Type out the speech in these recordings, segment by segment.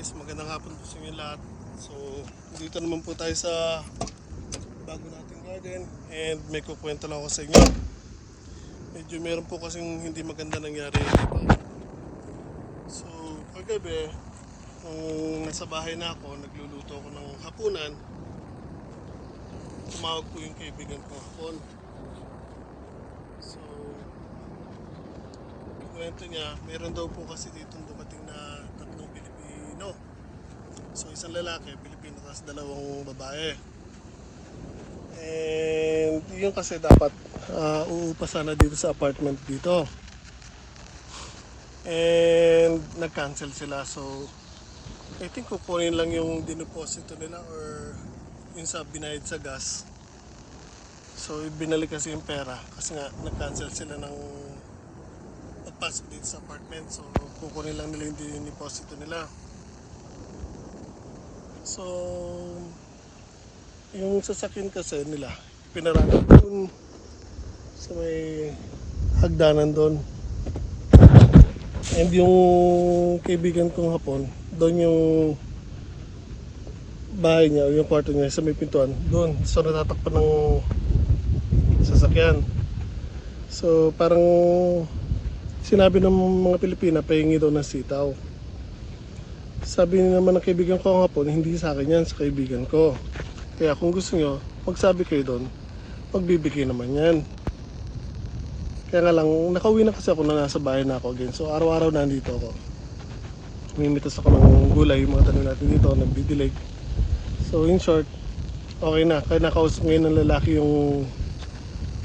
guys, magandang hapon po sa inyo lahat. So, dito naman po tayo sa bago nating garden and may kukwento lang ako sa inyo. Medyo meron po kasing hindi maganda nangyari. So, kagabi, nung nasa bahay na ako, nagluluto ako ng hapunan, tumawag po yung kaibigan ko hapon. So, kwento niya, meron daw po kasi dito dumating na. So isang lalaki, Pilipino, tapos dalawang babae. And yun kasi dapat uh, uupa sana dito sa apartment dito. And nag-cancel sila so I think kukunin lang yung dineposito nila or yung sa binayad sa gas. So binalik kasi yung pera kasi nga nag-cancel sila ng pagpasok dito sa apartment. So, kukunin lang nila yung deposito nila. So, yung sasakyan kasi nila, pinarada doon sa may hagdanan doon. And yung kaibigan kong hapon, doon yung bahay niya, o yung kwarto niya sa may pintuan, doon. So, natatakpan ng sasakyan. So, parang sinabi ng mga Pilipina, pahingi daw ng sitaw. Sabi naman ng kaibigan ko hapon, hindi sa akin yan, sa kaibigan ko. Kaya kung gusto nyo, magsabi kayo doon, magbibigay naman yan. Kaya nga lang, nakauwi na kasi ako na nasa bahay na ako again. So araw-araw nandito ako. Mimitas ako ng gulay, mga tanim natin dito, nagdidilig. So in short, okay na. Kaya nakausap ngayon ng lalaki yung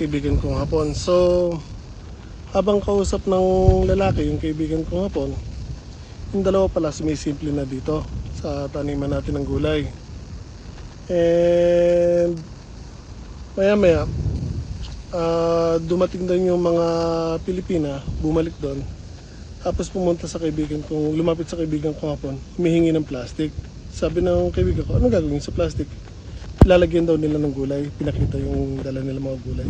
kaibigan kong hapon. So, habang kausap ng lalaki, yung kaibigan ko hapon, yung dalawa pala sumisimple na dito sa taniman natin ng gulay. And maya maya, ah, dumating doon yung mga Pilipina, bumalik doon. Tapos pumunta sa kaibigan kong, lumapit sa kaibigan ko hapon, humihingi ng plastic. Sabi ng kaibigan ko, ano gagawin sa plastic? Lalagyan daw nila ng gulay, pinakita yung dala nila mga gulay.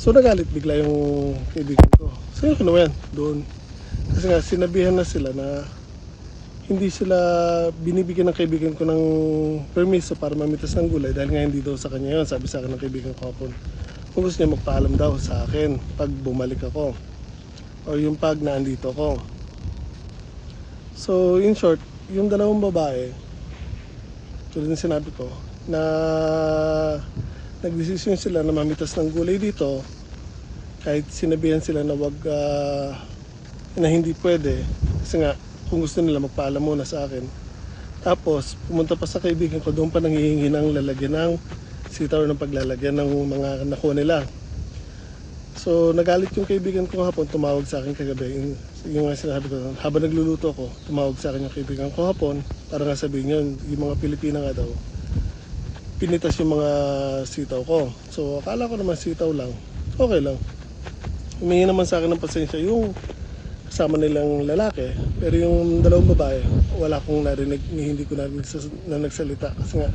So nagalit bigla yung kaibigan ko. So yun kinuha yan, doon. Kasi nga sinabihan na sila na hindi sila binibigyan ng kaibigan ko ng permiso para mamitas ng gulay dahil nga hindi daw sa kanya yun. Sabi sa akin ng kaibigan ko hapon. Kung gusto niya magpaalam daw sa akin pag bumalik ako. O yung pag naandito ko. So in short, yung dalawang babae, tulad ng sinabi ko, na nagdesisyon sila na mamitas ng gulay dito kahit sinabihan sila na wag ah, na hindi pwede kasi nga kung gusto nila magpaalam muna sa akin tapos pumunta pa sa kaibigan ko doon pa nanghihingi ng lalagyan ng sitaw ng paglalagyan ng mga nakuha nila so nagalit yung kaibigan ko hapon tumawag sa akin kagabi yung, yung nga sinabi ko habang nagluluto ako tumawag sa akin yung kaibigan ko hapon para nga sabihin yun yung mga Pilipina nga daw pinitas yung mga sitaw ko. So, akala ko naman sitaw lang. Okay lang. Humingi naman sa akin ng pasensya yung kasama nilang lalaki. Pero yung dalawang babae, wala akong narinig, ni hindi ko narinig sa, na nagsalita. Kasi nga,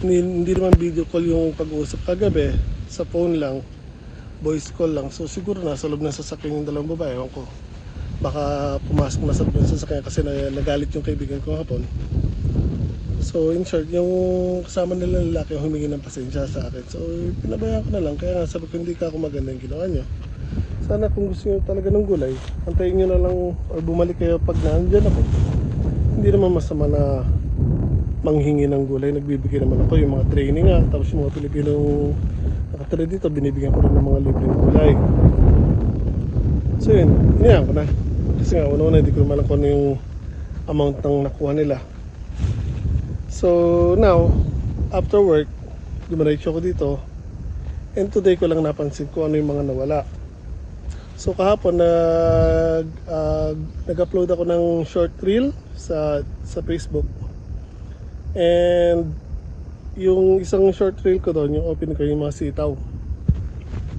hindi, hindi naman video call yung pag-uusap kagabi. Sa phone lang, voice call lang. So, siguro nasa loob ng sasakyan yung dalawang babae. Ewan ko. Baka pumasok na sa loob ng sasakyan kasi na, nagalit yung kaibigan ko hapon. So in short, yung kasama nila lalaki humingi ng pasensya sa akin. So pinabayaan ko na lang. Kaya nga sabi ko hindi ka ako maganda yung ginawa nyo. Sana kung gusto nyo talaga ng gulay, antayin nyo na lang or bumalik kayo pag nandyan ako. Hindi naman masama na manghingi ng gulay. Nagbibigay naman ako yung mga training nga. Tapos yung mga Pilipinong nakatira dito, binibigyan ko rin ng mga libreng gulay. So yun, hinayaan ko na. Kasi nga, una-una hindi ko naman kung ano yung amount ng nakuha nila. So now, after work, dumiretso ko dito. And today ko lang napansin kung ano yung mga nawala. So kahapon nag ah, nag-upload ako ng short reel sa sa Facebook. And yung isang short reel ko doon, yung open ko yung mga sitaw.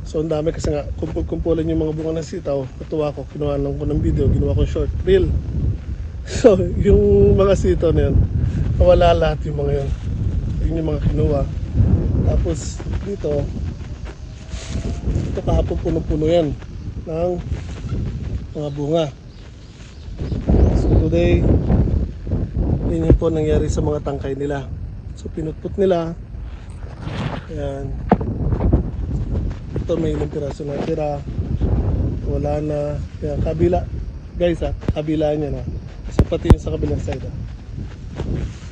So ang dami kasi nga kumpul-kumpulan yung mga bunga ng sitaw. Natuwa ko, kinuha lang ko ng video, ginawa ko short reel. So yung mga sitaw na yun, nawala lahat yung mga yun. Yun yung mga kinuha. Tapos dito, ito kahapon puno-puno yan ng mga bunga. So today, Yun yung po nangyari sa mga tangkay nila. So pinutput nila. Ayan. Ito may ilang piraso na tira. Wala na. Ayan, kabila. Guys ah, kabila niya na. So pati yung sa kabilang side ah.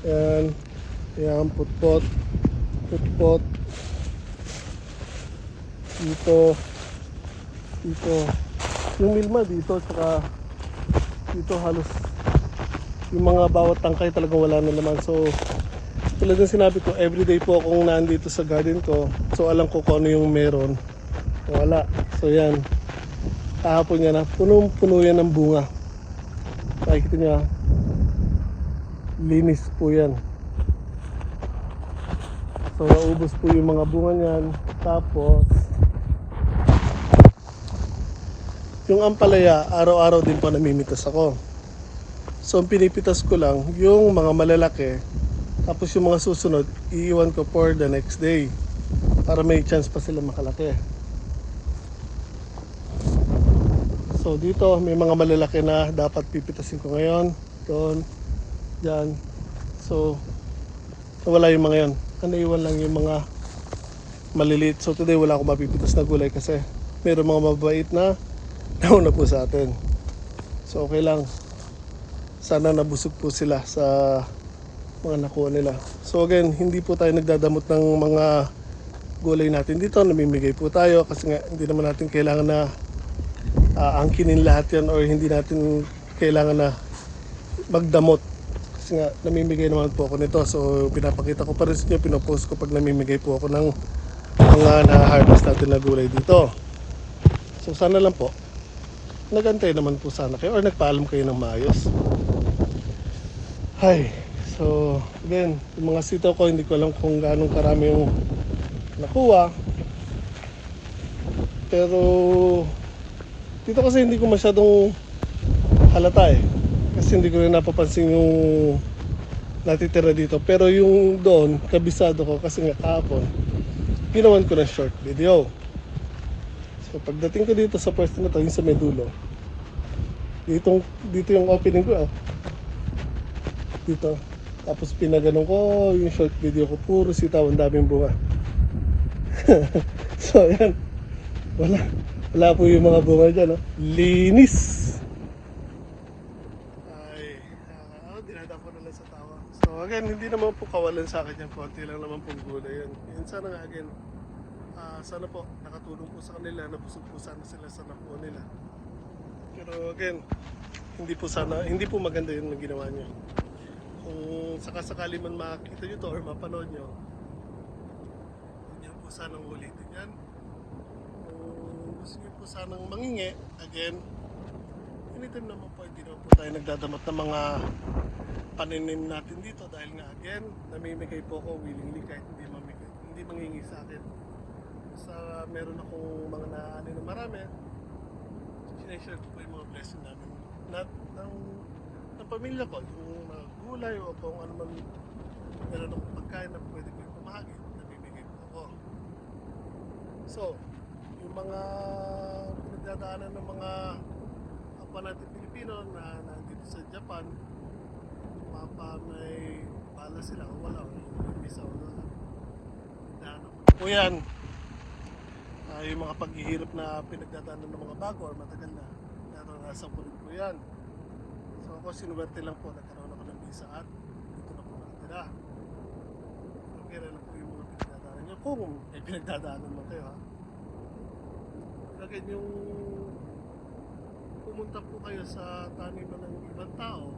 Ayan. Ayan, putpot. Putpot. Dito. Dito. Yung milma dito, saka dito halos yung mga bawat tangkay talagang wala na naman. So, tulad ng sinabi ko, everyday po akong nandito sa garden ko. So, alam ko kung ano yung meron. Wala. So, yan. Kahapon yan na. Punong-puno yan ng bunga. Nakikita niya. Linis po yan. So, naubos po yung mga bunga niyan. Tapos, yung ampalaya, araw-araw din po namimitas ako. So, ang pinipitas ko lang, yung mga malalaki, tapos yung mga susunod, iiwan ko for the next day. Para may chance pa sila makalaki. So, dito, may mga malalaki na dapat pipitasin ko ngayon. Doon, dyan. So, wala yung mga yan. Ano, iwan lang yung mga maliliit. So, today, wala akong mapipitas na gulay kasi meron mga mabait na nauna po sa atin. So okay lang. Sana nabusog po sila sa mga nakuha nila. So again, hindi po tayo nagdadamot ng mga gulay natin dito. Namimigay po tayo kasi nga hindi naman natin kailangan na ah, angkinin lahat yan or hindi natin kailangan na magdamot. Kasi nga namimigay naman po ako nito. So pinapakita ko pa rin sa inyo, pinopost ko pag namimigay po ako ng mga na-harvest natin na gulay dito. So sana lang po, nagantay naman po sana kayo or nagpaalam kayo ng maayos. Hi. So, again, yung mga sitaw ko, hindi ko alam kung gaano karami yung nakuha. Pero, dito kasi hindi ko masyadong halata eh. Kasi hindi ko rin napapansin yung natitira dito. Pero yung doon, kabisado ko kasi nga kahapon, ginawan ko ng short video. So pagdating ko dito sa pwesto na to, yung sa medulo, dito, dito yung opening ko ah. Dito. Tapos pinaganon ko yung short video ko, puro sitaw, ang daming bunga. so yan. Wala. Wala po yung mga bunga dyan. Oh. Linis! Ay, ah, dinadako na lang sa. So again, hindi naman po kawalan sa akin yan. Konti lang naman pong gulay yan. Yan sana nga again, Ah, sana po nakatulong po sa kanila, nabusog po sana sila sa nakuha nila. Pero again, hindi po sana, hindi po maganda yun ang ginawa niyo. Kung sakasakali man makita nyo to or mapanood niyo po sanang ulitin yan. Kung gusto niyo po sanang mangingi, again, anytime naman po, hindi naman po tayo nagdadamat ng mga paninim natin dito dahil nga again, namimigay po ako willingly kahit hindi mamigay, hindi mangingi sa akin sa meron akong mga naano na marami, sinashare ko po yung mga blessing namin na, ng, ng pamilya ko, yung mga gulay o kung ano man meron akong pagkain na pwede ko kumahagi, nabibigay po ako. So, yung mga pinagdadaanan ng mga kapwa natin Pilipino na nandito sa Japan, mapa may bala sila o wala, o yung visa o wala. O yan, Ah, yung mga paghihirap na pinagdadaanan ng mga bago or matagal na naranasan ko rin po yan. So ako sinuwerte lang po, nagkaroon ako ng visa at dito na po nakatira. Okay lang po yung mga pinagdadaanan nyo kung may pinagdadaanan mo kayo ha. Again, yung pumunta po kayo sa taniman ng ibang tao,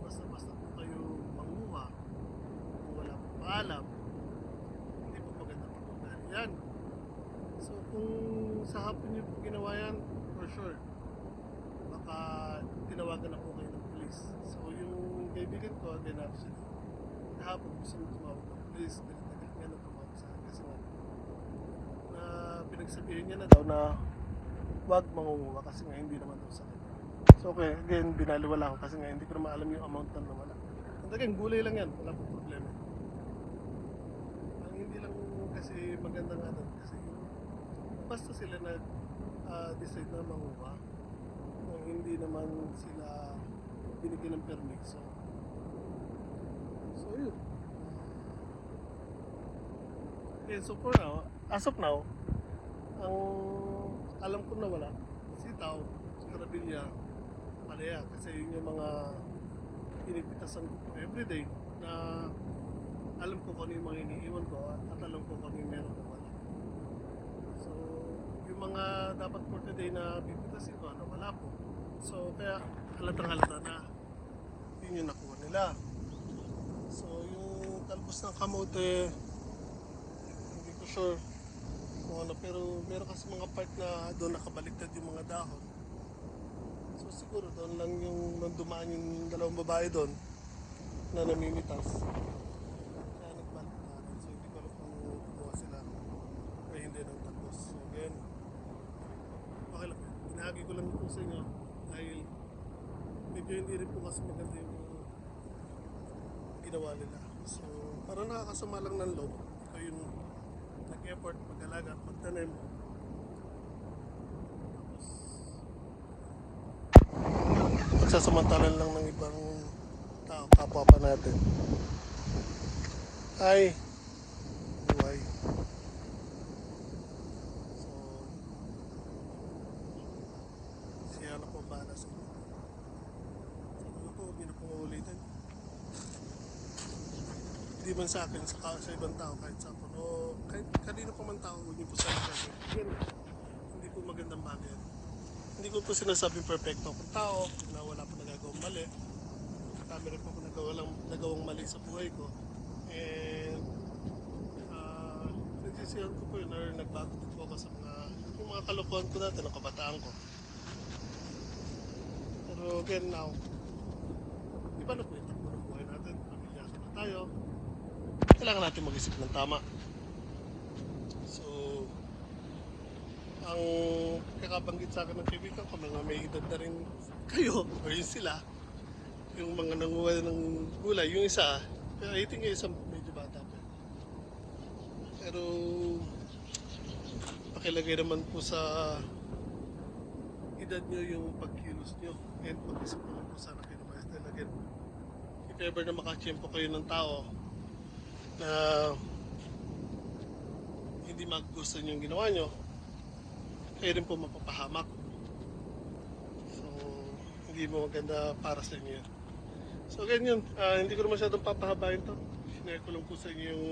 basta-basta po kayo manguha, kung wala po paalam, hindi po maganda po dahil yan. So kung sa hapon niyo po ginawa yan, for sure, baka tinawagan na po kayo ng police. So yung kaibigan ko, again actually, kahapon gusto nyo tumawag ng police, dahil nga na tumawag sa akin kasi nga, na pinagsabihin niya na daw na wag mangunguha kasi nga hindi naman daw sa kanya. So okay, again, binaliwala ko kasi nga hindi ko naman alam yung amount na nawala. And again, gulay lang yan, wala pong problema. Ang hindi lang kasi maganda nga doon kasi basta sila nag ah, decide na manguha. Kung hindi naman sila binigyan ng permit so yun. Okay, so for now, as of now, ang alam ko na wala, sitaw, karabilya, palaya, kasi yun yung mga pinipitasan ko everyday na alam ko kung ano yung mga iniiwan ko at, alam ko kung ano yung meron. ko mga dapat for today na pipitasin ko, ano, wala po. So, kaya halatang halata na yun yung nakuha nila. So, yung talbos ng kamote, hindi ko sure kung ano, pero meron kasi mga part na doon nakabaliktad yung mga dahon. So, siguro doon lang yung nung dumaan yung dalawang babae doon na namimitas. Kaya nagbaliktaran. So, hindi ko alam kung kumuha sila o hindi ng talbos. So, again, okay lang. Ito sa inyo dahil medyo hindi rin po kasi maganda yung ginawa nila. So, parang nakakasama lang ng loob. Ikaw yung nag-effort, mag-alaga, magtanim. Tapos, magsasamantalan lang ng ibang tao, kapwa pa natin. Ay, buhay. So, siya na po ang bahala sa inyo. Ano po, huwag niyo na pong uulitin. Hindi man sa akin, sa, sa ibang tao, kahit sa ako. O kahit kanino pa man tao, huwag niyo po sa akin. Hindi po magandang bagay. Hindi ko po sinasabing perfecto akong tao, na wala po nagagawang mali. Kami rin po ako nagawang, nagawang mali sa buhay ko. And, ah, nagsisiyan ko po yun, or nagbago din po ako sa mga, yung mga kalokohan ko dati, ng kabataan ko. Pero again now, iba na po yung takbo ng buhay natin. Pamilyado na tayo. Kailangan natin mag-isip ng tama. So, ang kakabanggit sa akin ng kaibigan ko, mga may edad na rin kayo, o yun sila, yung mga nanguha ng gulay, yung isa, I think yung isa medyo bata pa. Pero, pakilagay naman po sa edad nyo yung pagkilos nyo and pag-isip naman po sana kayo dahil again if ever na makachempo kayo ng tao na hindi magustuhan yung ginawa nyo kayo rin po mapapahamak so hindi mo maganda para sa inyo so again yun ah, hindi ko na masyadong papahabain to sinare ko lang po sa inyo yung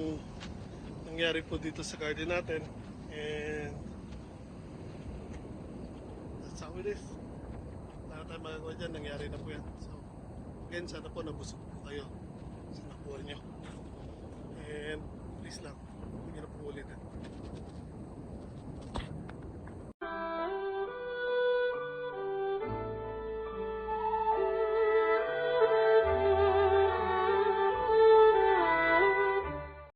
nangyari po dito sa garden natin and That's how it is. Wala tayong magagawa dyan, nangyari na po yan. So, again, sana po nabusog po kayo sa nakuha nyo. And please lang, huwag nyo na po ulit. Eh.